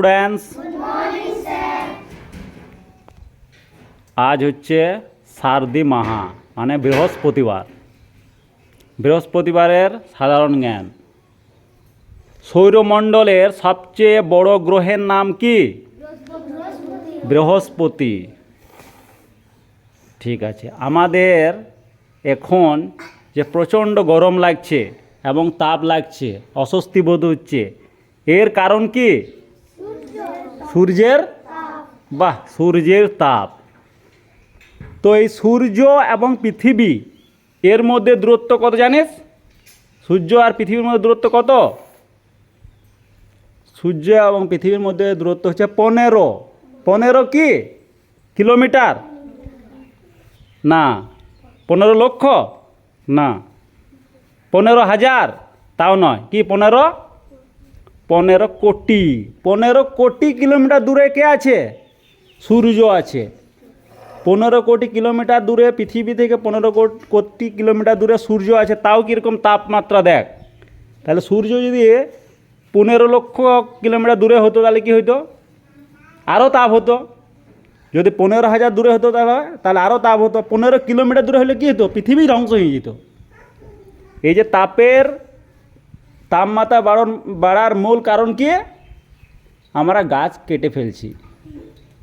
Students আজ হচ্ছে সারদি মাহা মানে বৃহস্পতিবার। বৃহস্পতিবারের সাধারণ জ্ঞান। সৌরমণ্ডলের সবচেয়ে বড় গ্রহের নাম কি? বৃহস্পতি। ঠিক আছে, আমাদের এখন যে প্রচণ্ড গরম লাগছে এবং তাপ লাগছে, অস্বস্তি বোধ হচ্ছে, এর কারণ কি? সূর্যের বাহ, সূর্যের তাপ। তো এই সূর্য এবং পৃথিবী, এর মধ্যে দূরত্ব কত জানিস? সূর্য আর পৃথিবীর মধ্যে দূরত্ব কত? সূর্য এবং পৃথিবীর মধ্যে দূরত্ব হচ্ছে পনেরো। পনেরো কি? কিলোমিটার? না। পনেরো লক্ষ? না। পনেরো হাজার? তাও নয়। কি পনেরো? পনেরো কোটি পনেরো কোটি কিলোমিটার দূরে কে আছে? সূর্য আছে। পনেরো কোটি কিলোমিটার দূরে, পৃথিবী থেকে পনেরো কোট- কিলোমিটার দূরে সূর্য আছে, তাও কীরকম তাপমাত্রা দেখ। তাহলে সূর্য যদি পনেরো লক্ষ কিলোমিটার দূরে হতো, তাহলে কি হতো আরও তাপ হতো। যদি পনেরো হাজার দূরে হতো, তাহলে তাহলে আরও তাপ হতো। পনেরো কিলোমিটার দূরে হলে কী হতো? পৃথিবী ধ্বংস হয়ে যেত। এই যে তাপের তাপমাত্রা বাড়ন, বাড়ার মূল কারণ কি? আমরা গাছ কেটে ফেলছি।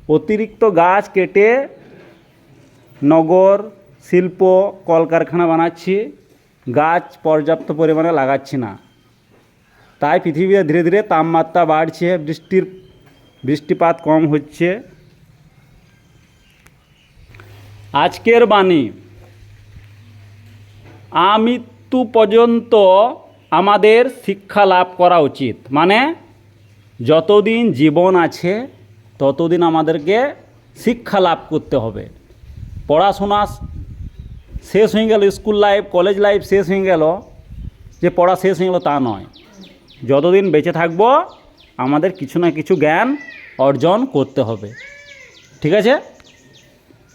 অতিরিক্ত গাছ কেটে নগর, শিল্প, কলকারখানা বানাচ্ছি। গাছ পর্যাপ্ত পরিমাণে লাগাচ্ছি না। তাই পৃথিবীতে ধীরে ধীরে তাপমাত্রা বাড়ছে, বৃষ্টির, বৃষ্টিপাত কম হচ্ছে। আজকের বাণী, আমৃত্যু পর্যন্ত আমাদের শিক্ষা লাভ করা উচিত। মানে যতদিন জীবন আছে, ততদিন আমাদেরকে শিক্ষা লাভ করতে হবে। পড়াশোনা শেষ হয়ে গেল, স্কুল লাইফ, কলেজ লাইফ শেষ হয়ে গেল, যে পড়া শেষ হয়ে গেল তা নয়। যতদিন বেঁচে থাকব, আমাদের কিছু না কিছু জ্ঞান অর্জন করতে হবে। ঠিক আছে?